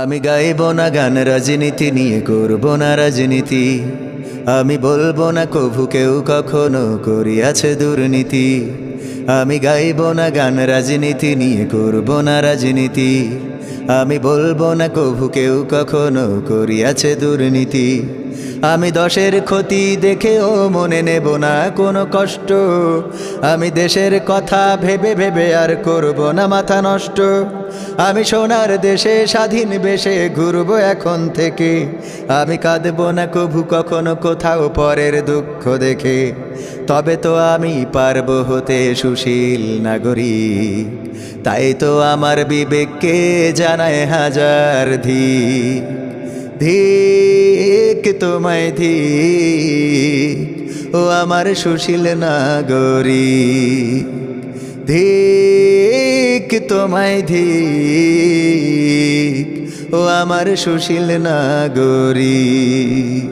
আমি গাইব না গান, রাজনীতি নিয়ে করব না রাজনীতি। আমি বলব না কভু কেউ কখনো করিয়াছে দুর্নীতি। আমি গাইব না গান, রাজনীতি নিয়ে করব না রাজনীতি। আমি বলব না কভু কেউ কখনো করিয়াছে দুর্নীতি। আমি দশের ক্ষতি দেখেও মনে নেব না কোনো কষ্ট। আমি দেশের কথা ভেবে ভেবে আর করব না মাথা নষ্ট। আমি সোনার দেশে স্বাধীন বেশে ঘুরব এখন থেকে। আমি কাঁদব না কভু কখনো কোথাও পরের দুঃখ দেখে। তবে তো আমি পারব হতে সুশীল নাগরী তাই তো আমার বিবেককে জানায় হাজার ধিক। ধিক তোমায় ধিক, ও আমার সুশীল নাগরী ধিক তোমায় ধিক, ও আমার সুশীল নাগরিক।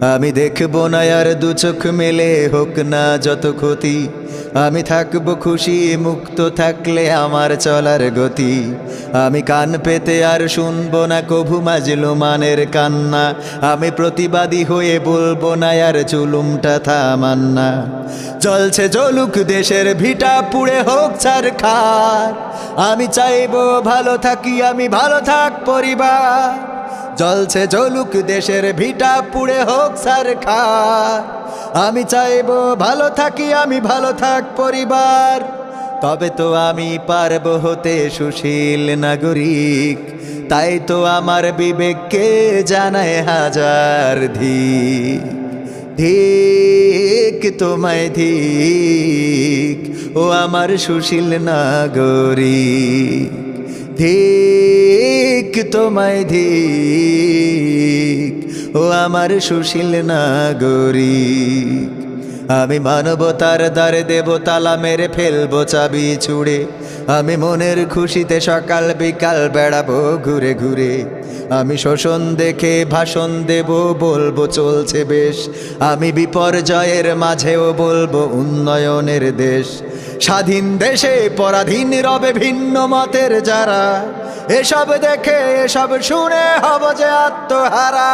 আমি দেখব না আর দু চোখ মেলে হোক না যত ক্ষতি। আমি থাকব খুশি, মুক্ত থাকলে আমার চলার গতি। আমি কান পেতে আর শুনব না, কভু মাজলো মানের কান্না। আমি প্রতিবাদী হয়ে বলব না, আর চুলুমটা থামান্না। চলছে জলুক দেশের ভিটা, পুড়ে হোক ছার খার। আমি চাইব ভালো থাকি, আমি ভালো থাক পরিবার। জলছে জলুক দেশের ভিটা, পুড়ে হোক সার খা আমি চাইব ভালো থাকি, আমি ভালো থাক পরিবার। তবে তো আমি পারব হতে সুশীল নাগরিক। তাই তো আমার বিবেককে জানায় হাজার ধিক। ধিক তোমায় ধিক, ও আমার সুশীল নাগরিক। ধিক তোমায় ধিক ও আমার সুশীল নাগরিক। আমি মানবতার দ্বারে দেব তালা মেরে ফেলব চাবি ছুড়ে। আমি মনের খুশিতে সকাল বিকাল বেড়াবো ঘুরে ঘুরে। আমি শোষণ দেখে ভাষণ দেব, বলব, চলছে বেশ। আমি বিপর্যয়ের মাঝেও বলব, উন্নয়নের দেশ। স্বাধীন দেশে পরাধীন রবে ভিন্ন মতের যারা। এসব দেখে, এসব শুনে হব যে আত্মহারা।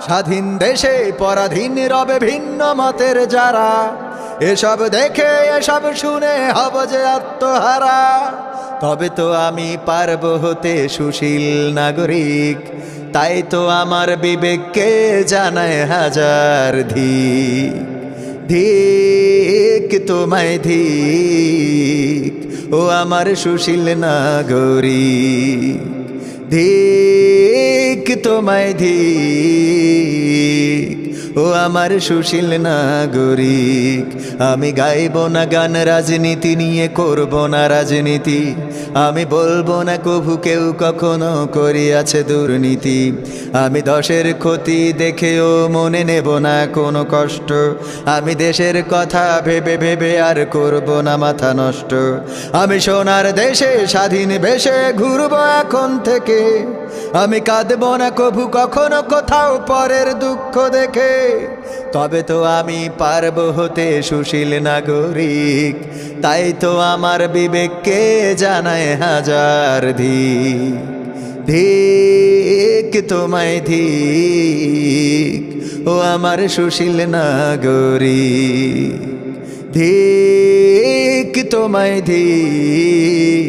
স্বাধীন দেশে পরাধীন রবে ভিন্ন মতের যারা। এসব দেখে, এসব শুনে হব যে আত্মহারা। তবে তো আমি পারব হতে সুশীল নাগরিক। তাই তো আমার বিবেককে জানায় হাজার ধিক। ধিক তোমায় ধিক ও আমার সুশীল নাগরী ধিক তোমায় ধিক ও আমার সুশীল নাগরিক, আমি গাইব না গান, রাজনীতি নিয়ে করব না রাজনীতি। আমি বলব না কভু কেউ কখনো করিয়াছে দুর্নীতি। আমি দশের ক্ষতি দেখেও মনে নেব না কোনো কষ্ট। আমি দেশের কথা ভেবে ভেবে আর করব না মাথা নষ্ট। আমি সোনার দেশে স্বাধীন বেশে ঘুরবো এখন থেকে। আমি কাঁদব না কভু কখনো কোথাও পরের দুঃখ দেখে। তবে তো আমি পারব হতে সুশীল নাগরিক। তাই তো আমার বিবেককে জানায় হাজার ধিক ধিক তোমায় ধিক ও আমার সুশীল নাগরিক। ধিক তোমায় ধিক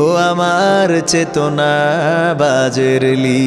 ও আমার চেতনা বাজেরলি